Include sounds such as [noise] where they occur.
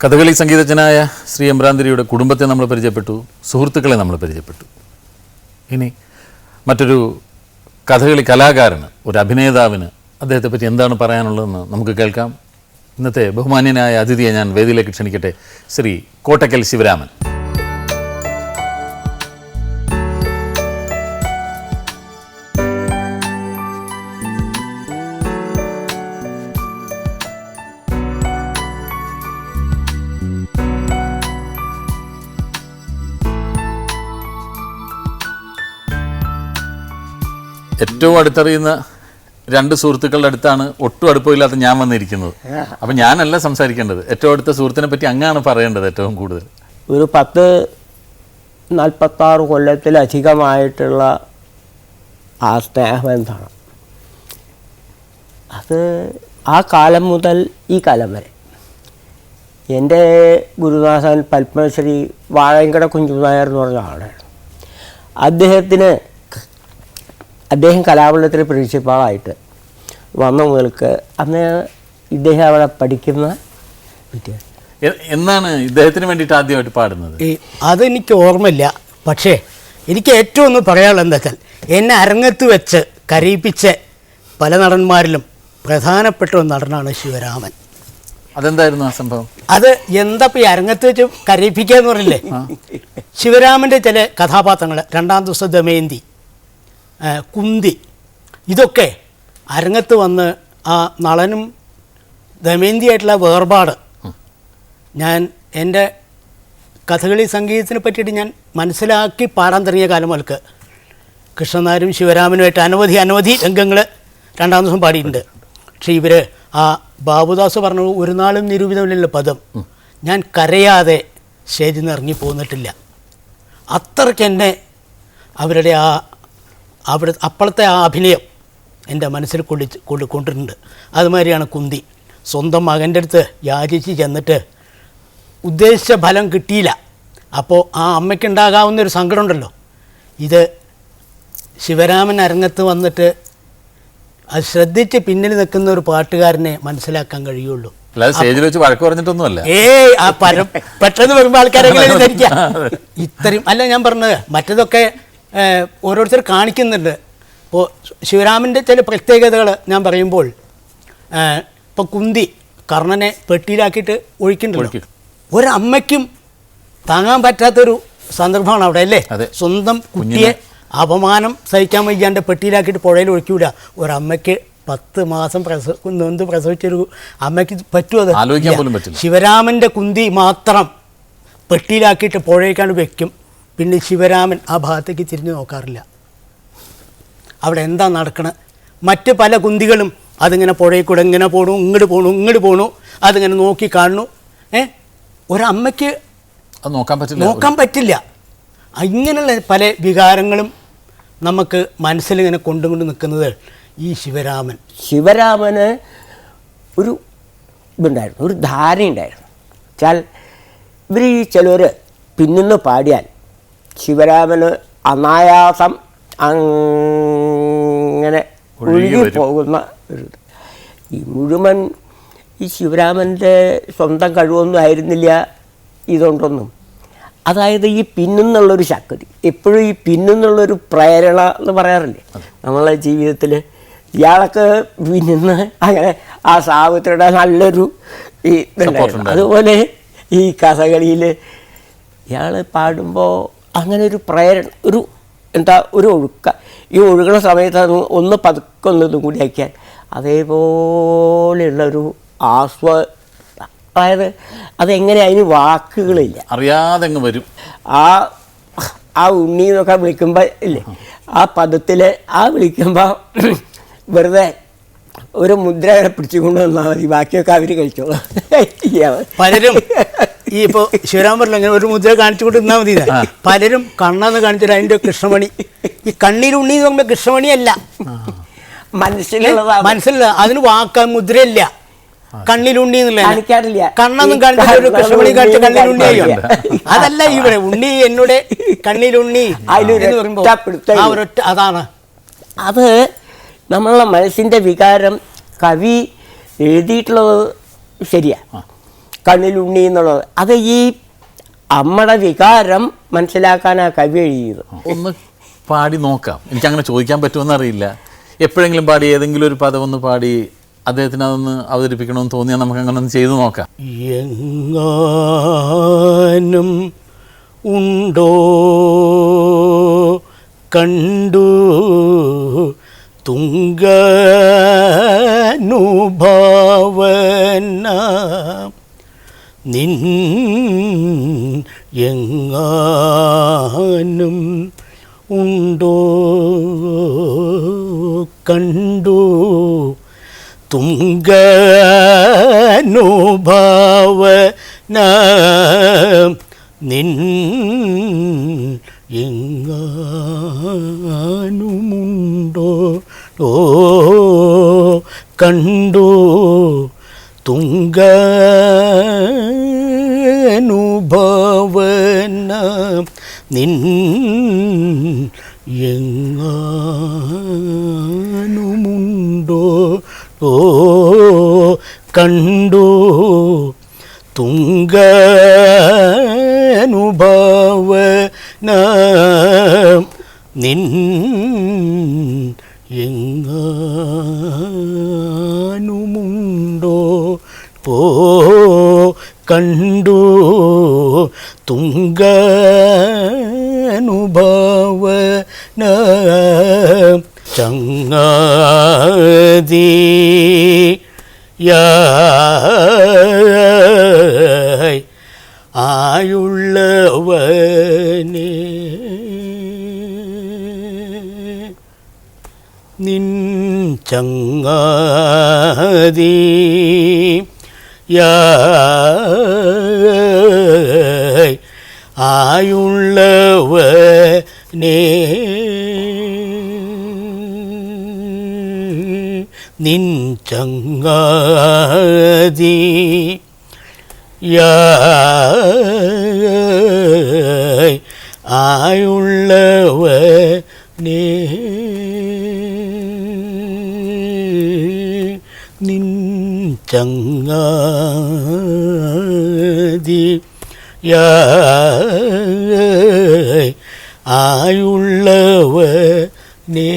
കഥകളി സംഗീതജ്ഞനായ ശ്രീ എംബ്രാന്തിരിയുടെ കുടുംബത്തെ നമ്മൾ പരിചയപ്പെട്ടു സുഹൃത്തുക്കളെ നമ്മൾ പരിചയപ്പെട്ടു. ഇനി മറ്റൊരു കഥകളി കലാകാരന് ഒരു അഭിനേതാവിന് അദ്ദേഹത്തെ പറ്റി എന്താണ് പറയാനുള്ളതെന്ന് നമുക്ക് കേൾക്കാം. ഇന്നത്തെ ബഹുമാന്യനായ അതിഥിയെ ഞാൻ വേദിയിലേക്ക് ക്ഷണിക്കട്ടെ ശ്രീ കോട്ടക്കൽ ശിവരാമൻ. ഏറ്റവും അടുത്തറിയുന്ന രണ്ട് സുഹൃത്തുക്കളുടെ അടുത്താണ് ഒട്ടും അടുപ്പമില്ലാത്ത ഞാൻ വന്നിരിക്കുന്നത്. അപ്പം ഞാനല്ല സംസാരിക്കേണ്ടത്. ഏറ്റവും അടുത്ത സുഹൃത്തിനെ പറ്റി അങ്ങാണ് പറയേണ്ടത് ഏറ്റവും കൂടുതൽ. ഒരു പത്ത് നാൽപ്പത്താറ് കൊല്ലത്തിലധികമായിട്ടുള്ള ആ സ്നേഹബന്ധമാണ് അത് ആ കാലം മുതൽ ഈ കാലം വരെ. എന്റെ ഗുരുദാസൻ പത്മശ്രീ വാഴങ്കട കുഞ്ചുനായർ എന്ന് പറഞ്ഞ ആളാണ്. അദ്ദേഹത്തിന് അദ്ദേഹം കലാമണ്ഡലത്തിൽ പ്രിൻസിപ്പാളായിട്ട് വന്ന മുതൽക്ക് അന്ന് ഇദ്ദേഹം അവിടെ പഠിക്കുന്ന എന്നാണ് ഇദ്ദേഹത്തിന് വേണ്ടിയിട്ട് ആദ്യമായിട്ട് പാടുന്നത്? അതെനിക്ക് ഓർമ്മയില്ല. പക്ഷേ എനിക്ക് ഏറ്റവും ഒന്ന് പറയാനുള്ളത് എന്താച്ചാൽ എന്നെ അരങ്ങത്ത് വെച്ച് കരയിപ്പിച്ച പല നടന്മാരിലും പ്രധാനപ്പെട്ട ഒരു നടനാണ് ശിവരാമൻ. അതെന്തായിരുന്നു ആ സംഭവം? അത് എന്താ ഇപ്പം ഈ അരങ്ങത്ത് വെച്ച് കരയിപ്പിക്കുക എന്ന് പറയില്ലേ ശിവരാമന്റെ ചില കഥാപാത്രങ്ങൾ രണ്ടാം ദിവസം ദമയന്തി. കുന്തി. ഇതൊക്കെ അരങ്ങത്ത് വന്ന് ആ നളനും ദമയന്തിയായിട്ടുള്ള വേർപാട് ഞാൻ എന്റെ കഥകളി സംഗീതത്തിനെ പറ്റിയിട്ട് ഞാൻ മനസ്സിലാക്കി പാടാൻ തുടങ്ങിയ കാലം മുതൽക്ക് കൃഷ്ണനാരും ശിവരാമനുമായിട്ട് അനവധി അനവധി രംഗങ്ങൾ രണ്ടാം ദിവസം പാടിയിട്ടുണ്ട്. പക്ഷേ ഇവർ ആ ബാബുദാസ് പറഞ്ഞു ഒരു നാളും നിരൂപിതമില്ലല്ലോ പദം. ഞാൻ കരയാതെ സ്റ്റേജിൽ നിന്ന് ഇറങ്ങി പോന്നിട്ടില്ല. അത്രയ്ക്ക് എന്നെ അവരുടെ ആ അവിടെ അപ്പോഴത്തെ ആ അഭിനയം എന്റെ മനസ്സിൽ കൊള്ളി കൊണ്ട് കൊണ്ടിട്ടുണ്ട്. അതുമാതിരിയാണ് കുന്തി. സ്വന്തം മകന്റെ അടുത്ത് യാചിച്ച് ചെന്നിട്ട് ഉദ്ദേശിച്ച ഫലം കിട്ടിയില്ല. അപ്പോൾ ആ അമ്മയ്ക്കുണ്ടാകാവുന്ന ഒരു സങ്കടമുണ്ടല്ലോ. ഇത് ശിവരാമൻ അരങ്ങത്ത് വന്നിട്ട് അത് ശ്രദ്ധിച്ച് പിന്നിൽ നിൽക്കുന്ന ഒരു പാട്ടുകാരനെ മനസ്സിലാക്കാൻ കഴിയുള്ളൂ. സ്റ്റേജിൽ വെച്ച് വഴക്ക് പറഞ്ഞിട്ടൊന്നുമല്ല. ഏയ് ആ പരം പെട്ടെന്ന് വരുമ്പോൾ ആൾക്കാരെങ്കിലും [laughs] ധരിക്കാം ഇത്രയും അല്ല ഞാൻ പറഞ്ഞത് മറ്റതൊക്കെ ഓരോരുത്തർ കാണിക്കുന്നുണ്ട്. ഇപ്പോൾ ശിവരാമന്റെ ചില പ്രത്യേകതകൾ ഞാൻ പറയുമ്പോൾ ഇപ്പോൾ കുന്തി കർണനെ പെട്ടിയിലാക്കിയിട്ട് ഒഴിക്കുന്നുണ്ട് ഒഴിക്കും. ഒരമ്മയ്ക്കും താങ്ങാൻ പറ്റാത്തൊരു സന്ദർഭമാണ് അവിടെ അല്ലേ? സ്വന്തം കുട്ടിയെ അപമാനം സഹിക്കാൻ വയ്യാണ്ട് പെട്ടിയിലാക്കിയിട്ട് പുഴയിൽ ഒഴിക്കൂല. ഒരമ്മയ്ക്ക് പത്ത് മാസം പ്രസവ നൊന്ത് പ്രസവിച്ചൊരു അമ്മയ്ക്ക് പറ്റുമത്. ശിവരാമന്റെ കുന്തി മാത്രം പെട്ടിയിലാക്കിയിട്ട് പുഴയ്ക്കാണ്ട് വെക്കും. പിന്നെ ശിവരാമൻ ആ ഭാഗത്തേക്ക് തിരിഞ്ഞു നോക്കാറില്ല. അവിടെ എന്താ നടക്കണ? മറ്റ് പല കുന്തികളും അതിങ്ങനെ പുഴയിൽ കൂടെ ഇങ്ങനെ പോണു ഇങ്ങോട്ട് പോണു ഇങ്ങോട്ട് പോണു അതിങ്ങനെ നോക്കി കാണുന്നു. ഏ? ഒരമ്മയ്ക്ക് നോക്കാൻ പറ്റില്ല. നോക്കാൻ പറ്റില്ല. ഇങ്ങനെയുള്ള പല വികാരങ്ങളും നമുക്ക് മനസ്സിലിങ്ങനെ കൊണ്ടുകൊണ്ട് നിൽക്കുന്നത് ഈ ശിവരാമൻ. ശിവരാമന് ഒരു ഇതുണ്ടായിരുന്നു ഒരു ധാരണയുണ്ടായിരുന്നു. വെച്ചാൽ ഇവർ ഈ ചിലർ പിന്നിന്ന് പാടിയാൽ ശിവരാമന് അനായാസം അങ്ങനെ ഒഴുകി ഒഴുകി പോകുന്ന ഒരു ഈ മുഴുവൻ ഈ ശിവരാമന്റെ സ്വന്തം കഴിവൊന്നും ആയിരുന്നില്ല ഇതുകൊണ്ടൊന്നും. അതായത് ഈ പിന്നെന്നുള്ളൊരു ശക്തി. എപ്പോഴും ഈ പിന്നെന്നുള്ളൊരു പ്രേരണ എന്ന് പറയാറില്ലേ? നമ്മളെ ജീവിതത്തിൽ ഇയാളൊക്കെ പിന്നിന്ന് അങ്ങനെ ആ സാവിത്രിയുടെ നല്ലൊരു ഈ അതുപോലെ ഈ കഥകളിയിൽ ഇയാൾ പാടുമ്പോൾ അങ്ങനെ ഒരു പ്രേരണ ഒരു എന്താ ഒരു ഒഴുക്ക. ഈ ഒഴുകുന്ന സമയത്ത് അത് ഒന്ന് പതുക്കൊന്നതും കൂടി ആക്കിയാൽ അതേപോലെയുള്ളൊരു ആസ്വ അതായത് അതെങ്ങനെ അതിന് വാക്കുകളില്ല. അറിയാതെ വരും. ആ ആ ഉണ്ണി എന്നൊക്കെ വിളിക്കുമ്പോൾ ഇല്ലേ ആ പദത്തിൽ ആ വിളിക്കുമ്പോൾ വെറുതെ ഒരു മുദ്ര പിടിച്ചുകൊണ്ട് വന്നാൽ മതി ബാക്കിയൊക്കെ അവർ കഴിച്ചോളാം. പലരും ഈ ഇപ്പോൾ ശിവരാമൻ പറഞ്ഞു ഇങ്ങനെ ഒരു മുദ്ര കാണിച്ചുകൊണ്ട് നിന്നാൽ മതി. പലരും കണ്ണെന്ന് കാണിച്ചിട്ട് അതിന്റെ കൃഷ്ണമണി. ഈ കണ്ണീരുണ്ണി എന്ന് പറയുമ്പോൾ കൃഷ്ണമണിയല്ല. മനസ്സിലുള്ളതാണ് മനസ്സിലുള്ള അതിന് വാക്ക മുദ്രയില്ല. കണ്ണിലുണ്ണി എന്നുള്ള കാണിക്കാറില്ല. കണ്ണൊന്നും കാണിച്ചു കാണിച്ചിട്ട് ഒരു കൃഷ്ണമണി കാണിച്ച കണ്ണിലുണ്ണി ആയി അതല്ല ഇവിടെ ഉണ്ണി എന്നോട് കണ്ണിലുണ്ണി അതിലൊരു എന്ന് പറയുമ്പോൾ ആ. ഒരൊറ്റ അതാണ്. അത് നമ്മളുടെ മനസ്സിന്റെ വികാരം കവി എഴുതിയിട്ടുള്ളത് ശരിയാ. കണ്ണിലുണ്ണി എന്നുള്ളത്. അത് ഈ അമ്മയുടെ വികാരം മനസ്സിലാക്കാനാ കവി എഴുതിയത്. ഒന്ന് പാടി നോക്കാം. എനിക്ക് അങ്ങനെ ചോദിക്കാൻ പറ്റുമെന്ന് അറിയില്ല. എപ്പോഴെങ്കിലും പാടി ഏതെങ്കിലും ഒരു പദം ഒന്ന് പാടി അദ്ദേഹത്തിന് അതൊന്ന് അവതരിപ്പിക്കണമെന്ന് തോന്നിയാൽ നമുക്ക് അങ്ങനെ ഒന്ന് ചെയ്തു നോക്കാം. എങ്ങാനും ഉണ്ടോ കണ്ടു തുങ്കനുഭാവന നിൻ എങ്ങാനും ഉണ്ടോ കണ്ടു തുങ്കനുഭാവന നിൻ എങ്ങാനുമുണ്ടോ ഓ കണ്ടു തുങ്കനുഭാവന നിൻ എങ്ങാനുമുണ്ടോ ഓ കണ്ടു തുങ്കനുഭവ നിൻ എങ്ങാനുമുണ്ടോ ഓ കണ്ടു തുങ്കനുഭാവന ചങ്ങാതി ആയുള്ളവനെ. നിൻ ചങ്ങാതി യായ് ആയുള്ളവനെ. നിൻ ചങ്ങാതി ആയുള്ളവ ആയുള്ളവനെ. ചങ്ങാതി. ആയുള്ളവ ആയുള്ളവനെ